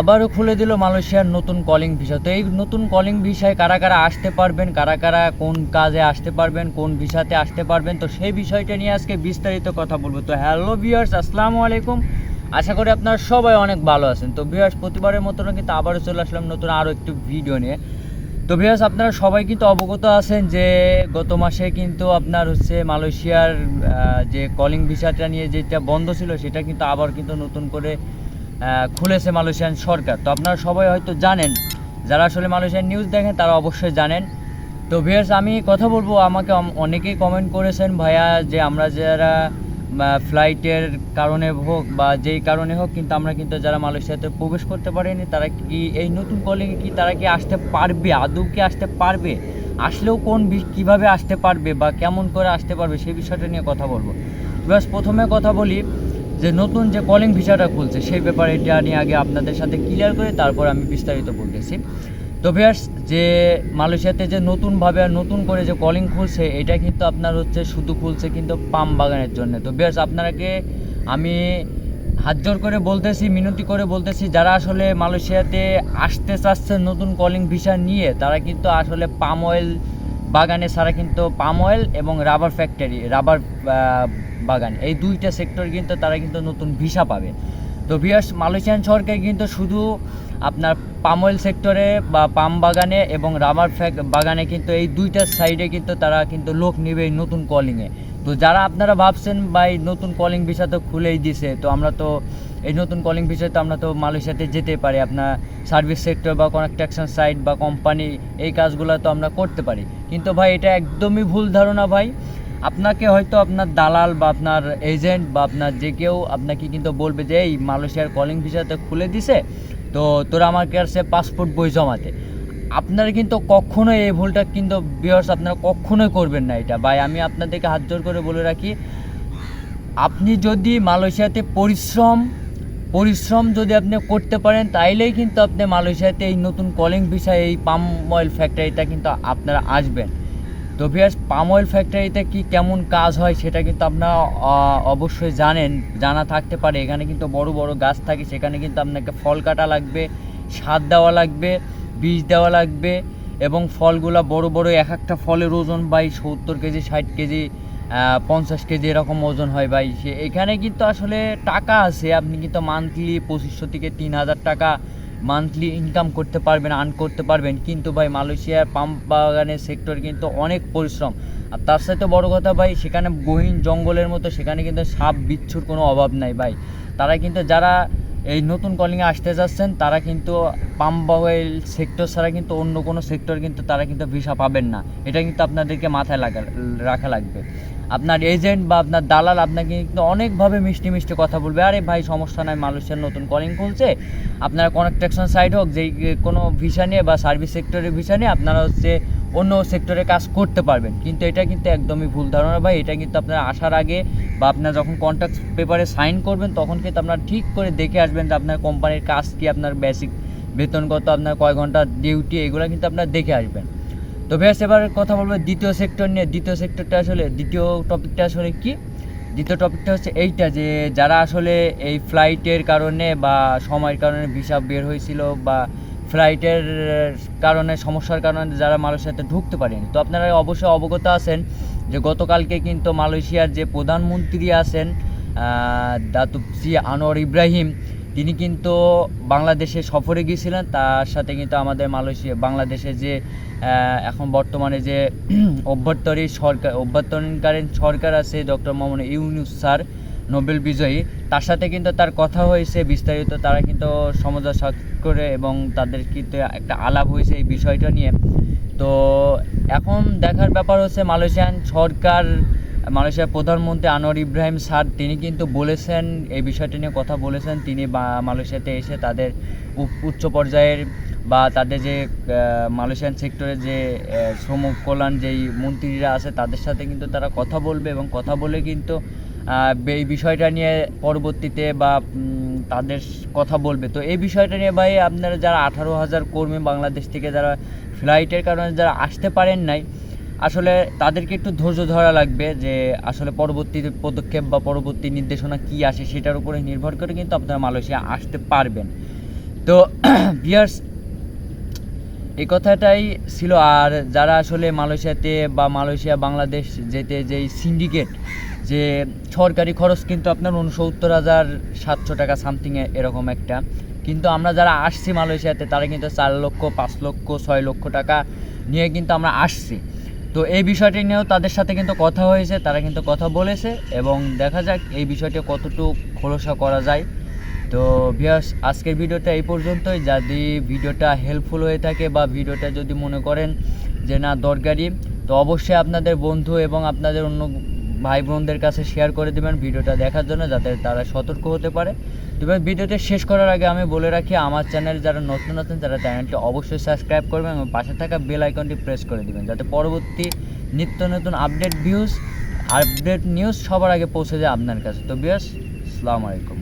আবারও খুলে দিল মালয়েশিয়ার নতুন কলিং ভিসা তো এই নতুন কলিং ভিসায় কারা কারা আসতে পারবেন, কারা কারা কোন কাজে আসতে পারবেন, কোন ভিসাতে আসতে পারবেন, তো সেই বিষয়টা নিয়ে আজকে বিস্তারিত কথা বলব। তো হ্যালো ভিউয়ার্স আসসালামু আলাইকুম। আশা করি আপনারা সবাই অনেক ভালো আছেন। তো ভিউয়ার্স প্রতিবারের মতন কিন্তু আবারও চলে আসলাম নতুন আরও একটু ভিডিও নিয়ে। তো ভিউয়ার্স আপনারা সবাই কিন্তু অবগত আছেন যে গত মাসে কিন্তু আপনার হচ্ছে মালয়েশিয়ার যে কলিং ভিসাটা নিয়ে যেটা বন্ধ ছিল, সেটা কিন্তু আবার কিন্তু নতুন করে খুলেছে মালয়েশিয়ান সরকার। তো আপনারা সবাই হয়তো জানেন, যারা আসলে মালয়েশিয়ান নিউজ দেখেন, তারা অবশ্যই জানেন। তো ভিউয়ার্স আমি কথা বলব, আমাকে অনেকেই কমেন্ট করেছেন, ভাইয়া, যে আমরা যারা ফ্লাইটের কারণে হোক, বা, যেই কারণে হোক, কিন্তু আমরা কিন্তু যারা মালয়েশিয়াতে প্রবেশ করতে পারিনি, তারা কি, এই নতুন কলিংয়ে কি, তারা কি আসতে পারবে? আদৌ কি আসতে পারবে? আসলেও কোন কীভাবে আসতে পারবে, বা কেমন করে আসতে পারবে, সেই বিষয়টা নিয়ে কথা বলব। ব্যাস প্রথমে কথা বলি যে নতুন যে কলিং ভিসাটা খুলছে, সেই ব্যাপারে এটা নিয়ে আগে আপনাদের সাথে ক্লিয়ার করে তারপর আমি বিস্তারিত বলতেছি। তো ভিয়ার্স যে মালয়েশিয়াতে যে নতুনভাবে আর নতুন করে যে কলিং খুলছে, এটা কিন্তু আপনার হচ্ছে শুধু খুলছে কিন্তু পাম বাগানের জন্য। তো ভিয়ার্স আপনারাকে আমি হাত জোর করে বলতেছি, মিনতি করে বলতেছি, যারা আসলে মালয়েশিয়াতে আসতে চাচ্ছে নতুন কলিং ভিসা নিয়ে, তারা কিন্তু আসলে পাম অয়েল বাগানে ছাড়া কিন্তু পাম অয়েল এবং রাবার ফ্যাক্টরি রাবার বাগান। এই দুইটা সেক্টর কিন্তু তারা কিন্তু নতুন ভিসা পাবে। তো বিয়াস মালয়েশিয়ান সরকার কিন্তু শুধু আপনার পাম অয়েল সেক্টরে বা পাম বাগানে এবং রাবার ফ্যাক বাগানে কিন্তু এই দুইটা সাইডে কিন্তু তারা কিন্তু লোক নেবে নতুন কলিংয়ে তো যারা আপনারা ভাবছেন বা এই নতুন কলিং ভিসা তো খুলেই দিছে, তো আমরা তো এই নতুন কলিং ভিসায় তো আমরা তো মালয়েশিয়াতে যেতে পারি, আপনার সার্ভিস সেক্টর বা কনস্ট্রাকশন সাইট বা কোম্পানি এই কাজগুলো তো আমরা করতে পারি। কিন্তু ভাই, এটা একদমই ভুল ধারণা ভাই। আপনাকে হয়তো আপনার দালাল বা আপনার এজেন্ট বা আপনার যে কেউ আপনাকে কিন্তু বলবে যে, এই মালয়েশিয়ার কলিং ভিসাতে খুলে দিছে, তো তোরা আমার কাছে পাসপোর্ট বই জমাতে। আপনারা কিন্তু কখনোই এই ভুলটা কিন্তু বিয়ার্স আপনারা কখনোই করবেন না এটা। ভাই, আমি আপনাদেরকে হাত জোর করে বলে রাখি, আপনি যদি মালয়েশিয়াতে পরিশ্রম পরিশ্রম যদি আপনি করতে পারেন, তাইলেই কিন্তু আপনি মালয়েশিয়াতে এই নতুন কলিং ভিসা এই পাম অয়েল ফ্যাক্টরিটা কিন্তু আপনারা আসবেন। তো ভিয়ার্স পাম অয়েল ফ্যাক্টরিতে কি কেমন কাজ হয় সেটা কিন্তু আপনারা অবশ্যই জানেন, জানা থাকতে পারে। এখানে কিন্তু বড় বড় গাছ থাকে, সেখানে কিন্তু আপনাকে ফল কাটা লাগবে, সার দেওয়া লাগবে, বীজ দেওয়া লাগবে এবং ফলগুলা বড় বড় এক একটা ফলের ওজন বাই সত্তর কেজি, ষাট কেজি পঞ্চাশ কেজি এরকম ওজন হয় ভাই। সে, এখানে কিন্তু আসলে টাকা আছে। আপনি কিন্তু মান্থলি পঁচিশশো থেকে তিন হাজার টাকা মান্থলি ইনকাম করতে পারবেন আর্ন করতে পারবেন। কিন্তু ভাই মালয়েশিয়ার পাম বাগানের সেক্টর কিন্তু অনেক পরিশ্রম। আর তার সাথে বড় কথা ভাই, সেখানে গহীন জঙ্গলের মতো, সেখানে কিন্তু সাপ, বিচ্ছুর কোনো অভাব নাই ভাই। তারা কিন্তু যারা এই নতুন কলিংয়ে আসতে যাচ্ছেন, তারা কিন্তু পাম অয়েল সেক্টর ছাড়া কিন্তু অন্য কোনো সেক্টর কিন্তু তারা কিন্তু ভিসা পাবেন না। এটা কিন্তু আপনাদেরকে মাথায় লাগা, রাখা লাগবে। আপনার এজেন্ট বা আপনার দালাল আপনাকে কিন্তু অনেকভাবে মিষ্টি মিষ্টি কথা বলবে। আরে ভাই, সমস্যা নাই, মালয়েশিয়ার নতুন কলিং খুলছে। আপনারা কনস্ট্রাকশন সাইড হোক, যেই কোনো ভিসা নিয়ে বা সার্ভিস সেক্টরের ভিসা নিয়ে আপনারা হচ্ছে অন্য সেক্টরে কাজ করতে পারবেন। কিন্তু এটা কিন্তু একদমই ভুল ধারণা ভাই। এটা কিন্তু আপনার আসার আগে বা আপনার যখন কন্ট্রাক্ট পেপারে সাইন করবেন, তখন কিন্তু আপনারা ঠিক করে দেখে আসবেন যে আপনার কোম্পানির কাজ কি, আপনার বেসিক বেতন কত আপনার কয় ঘণ্টা ডিউটি এগুলো কিন্তু আপনারা দেখে আসবেন। তো বেশ, এবার কথা বলব দ্বিতীয় সেক্টর নিয়ে। দ্বিতীয় সেক্টরটা আসলে, দ্বিতীয় টপিকটা আসলে কি? দ্বিতীয় টপিকটা হচ্ছে এইটা যে, যারা আসলে এই ফ্লাইটের কারণে বা সময়ের কারণে ভিসা বের হয়েছিল বা ফ্লাইটের কারণে, সমস্যার কারণে যারা মালয়েশিয়াতে ঢুকতে পারেনি। তো আপনারা অবশ্যই অবগত আছেন যে, গতকালকে কিন্তু মালয়েশিয়ার যে প্রধানমন্ত্রী আছেন দাতুব সি আনোয়ার ইব্রাহিম তিনি কিন্তু বাংলাদেশে সফরে গিয়েছিলেন, তার সাথে কিন্তু আমাদের মালয়েশিয়া, বাংলাদেশে যে এখন বর্তমানে যে অভ্যন্তরীণ সরকার, অভ্যন্তরীণকালীন সরকার আছে doctor Mohammad Yunus sir, Nobel বিজয়ী। তার সাথে কিন্তু তার কথা হয়েছে বিস্তারিত, তারা কিন্তু সমঝোতা করে এবং তাদের কিন্তু একটা আলাপ হয়েছে এই বিষয়টা নিয়ে। তো এখন দেখার ব্যাপার হচ্ছে মালয়েশিয়ান সরকার মালয়েশিয়ার প্রধানমন্ত্রী আনোয়ার ইব্রাহিম স্যার তিনি কিন্তু বলেছেন, এই বিষয়টি নিয়ে কথা বলেছেন, তিনি মালয়েশিয়াতে এসে তাদের উচ্চ পর্যায়ের বা তাদের যে মালয়েশিয়ান সেক্টরে যে শ্রম কল্যাণ যেই মন্ত্রীরা আছে, তাদের সাথে কিন্তু তারা কথা বলবে এবং কথা বলে কিন্তু এই বিষয়টা নিয়ে পরবর্তীতে বা তাদের কথা বলবে। তো এই বিষয়টা নিয়ে ভাই আপনারা যারা আঠারো হাজার কর্মী বাংলাদেশ থেকে যারা ফ্লাইটের কারণে যারা আসতে পারেন নাই আসলে তাদেরকে একটু ধৈর্য ধরা লাগবে যে আসলে পরবর্তী পদক্ষেপ বা পরবর্তী নির্দেশনা কি আসে সেটার উপরে নির্ভর করে কিন্তু আপনারা মালয়েশিয়া আসতে পারবেন। তো বিয়ার্স এই কথাটাই ছিল। আর যারা আসলে মালয়েশিয়াতে বা মালয়েশিয়া, বাংলাদেশ যেতে যেই সিন্ডিকেট যে সরকারি খরচ কিন্তু আপনার উনসত্তর হাজার সাতশো টাকা সামথিং এরকম একটা। কিন্তু আমরা যারা আসছি মালয়েশিয়াতে, তারা কিন্তু চার লক্ষ, পাঁচ লক্ষ, ছয় লক্ষ টাকা নিয়ে কিন্তু আমরা আসছি। তো এই বিষয়টি নিয়েও তাদের সাথে কিন্তু কথা হয়েছে, তারা কিন্তু কথা বলেছে এবং দেখা যাক এই বিষয়টি কতটুকু খোলসা করা যায়। তো ভিয়াস আজকের ভিডিওটা এই পর্যন্তই। যদি ভিডিওটা হেল্পফুল হয়ে থাকে বা ভিডিওটা যদি মনে করেন যে না দরকারি, তো অবশ্যই আপনাদের বন্ধু এবং আপনাদের অন্য ভাই বোনদের কাছে শেয়ার করে দেবেন ভিডিওটা দেখার জন্য যাতে তারা সতর্ক হতে পারে। তবে ভিডিওতে শেষ করার আগে আমি বলে রাখি, আমার চ্যানেল যারা নতুন নতুন তারা চ্যানেলটি অবশ্যই সাবস্ক্রাইব করবেন এবং পাশে থাকা বেল আইকনটি প্রেস করে দেবেন যাতে পরবর্তী নিত্য নতুন আপডেট ভিউজ আপডেট নিউজ সবার আগে পৌঁছে যায় আপনার কাছে। তো বিয়াস আসসালামু আলাইকুম।